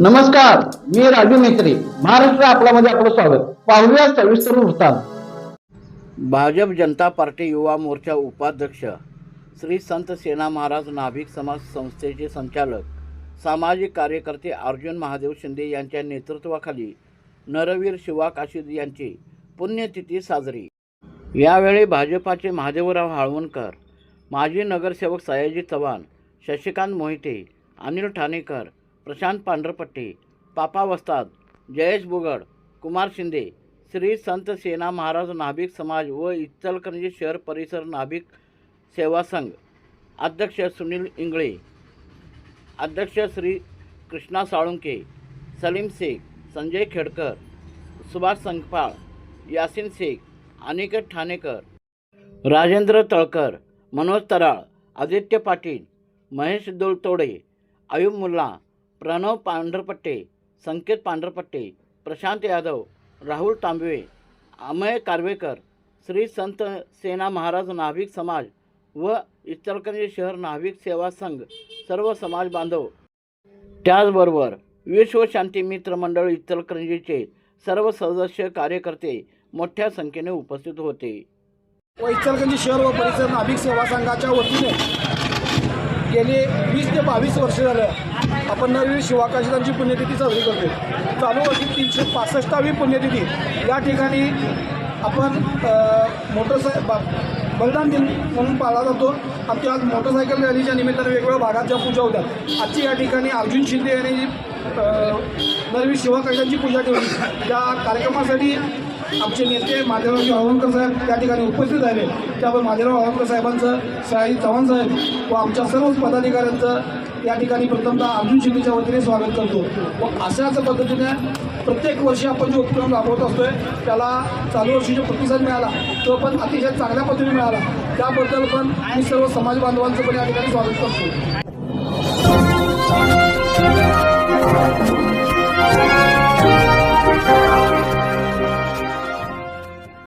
नमस्कार मी राजू मेत्री महाराष्ट्र आपल्यामध्ये आपलं स्वागत. पाहूया सविस्तर वृत्तांत. भाजप जनता पार्टी युवा मोर्चा उपाध्यक्ष श्री संत सेना महाराज नाभिक समाज संस्थेचे संचालक सामाजिक कार्यकर्ते अर्जुन महादेव शिंदे यांच्या नेतृत्वाखाली नरवीर शिवा काशीद यांची पुण्यतिथी साजरी. यावेळी भाजपाचे महादेवराव हाळवणकर माजी नगरसेवक सयाजी चव्हाण शशिकांत मोहिते अनिल ठाणेकर प्रशांत पांढरपट्टे पापा वस्ताद जयेश बुगड कुमार शिंदे श्री संत सेना महाराज नाभिक समाज व इचलकरंजी शहर परिसर नाभिक सेवा संघ. अध्यक्ष सुनील इंगळे अध्यक्ष श्री कृष्णा साळुंके सलीम शेख संजय खेडकर सुभाष संगपाळ यासिन शेख अनिकेत ठाणेकर राजेंद्र तळकर मनोज तराळ आदित्य पाटील महेश दोलतोडे आयुब मुल्ला प्रणव पांढरपट्टे संकेत पांढरपट्टे प्रशांत यादव राहुल तांबवे अमय कारवेकर श्री संत सेना महाराज नाभिक समाज व इचलकरंजी शहर नाभिक सेवा संघ सर्व समाज बांधव. त्याचबरोबर विश्वशांती मित्र मंडळ इचलकरंजीचे सर्व सदस्य कार्यकर्ते मोठ्या संख्येने उपस्थित होते. व इचलकरंजी शहर व परिसर नाभिक सेवा संघाच्या वतीने गेली वीस ते बावीस वर्ष झालं आपण नरवीर शिवाकाशितांची पुण्यतिथी साजरी करतो चालू वर्षी तीनशे पासष्टावी पुण्यतिथी. या ठिकाणी आपण मोटरसाय बा बलिदान दिन म्हणून पाळला जातो. आमच्या आज मोटरसायकल रॅलीच्या निमित्ताने वेगवेगळ्या भागात ज्या पूजा होतात. आजची या ठिकाणी अर्जुन शिंदे यांनी अ, नरवीर पूजा ठेवली. त्या कार्यक्रमासाठी आमचे नेते माधवराव हळवणकर साहेब त्या ठिकाणी उपस्थित झाले त्यामुळे माधवराव हळवणकर साहेबांचं सयाजी चव्हाण साहेब व आमच्या सर्वच पदाधिकाऱ्यांचं या ठिकाणी प्रथमतः अर्जुन शिंदेच्या वतीने स्वागत करतो. व अशाच पद्धतीने प्रत्येक वर्षी आपण जो उपक्रम राबवत असतोय त्याला चालू वर्षी जो प्रतिसाद मिळाला तो पण अतिशय चांगल्या पद्धतीने मिळाला. त्याबद्दल पण मी सर्व समाज बांधवांचं पण या ठिकाणी स्वागत करतो.